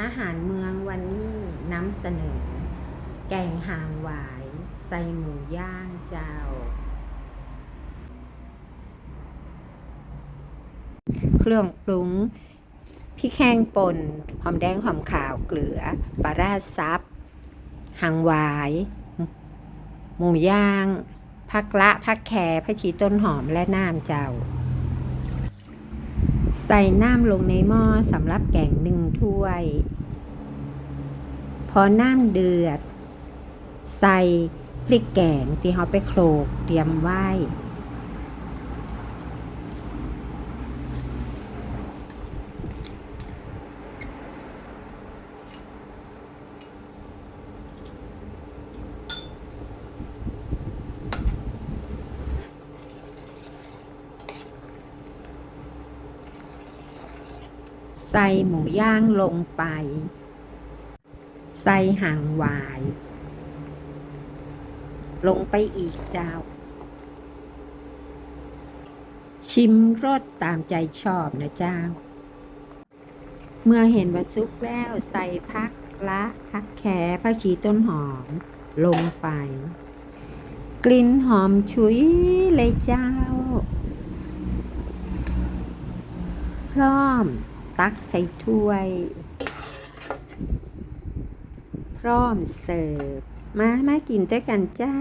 อาหารเมืองวันนี้นำเสนอ แกงหางหวาย ใส่หมูย่างเจ้า เครื่องปรุงพริกแห้งป่นหอมแดงหอมขาวเกลือปลาราซับหางหวาย หมูย่างผักละผักแครผักชีต้นหอมและน้ำเจ้า ใส่น้ำลงในหม้อสำหรับแกงหนึ่งถ้วย พอน้ำเดือด ใส่พริกแกงที่เขาไปโขลกเตรียมไว้ ใส่หมูย่างลงไป ใส่หางวาย ลงไปอีกเจ้า ชิมรสตามใจชอบนะเจ้า เมื่อเห็นว่าซุกแล้วใส่พักละพักแคผักชีต้นหอม ลงไป กลิ่นหอมฉุยเลยเจ้า พร้อม ตักใส่ถ้วย พร้อมเสิร์ฟ มามากินด้วยกันเจ้า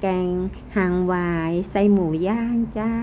แกงหางวาย ใส่หมูย่างเจ้า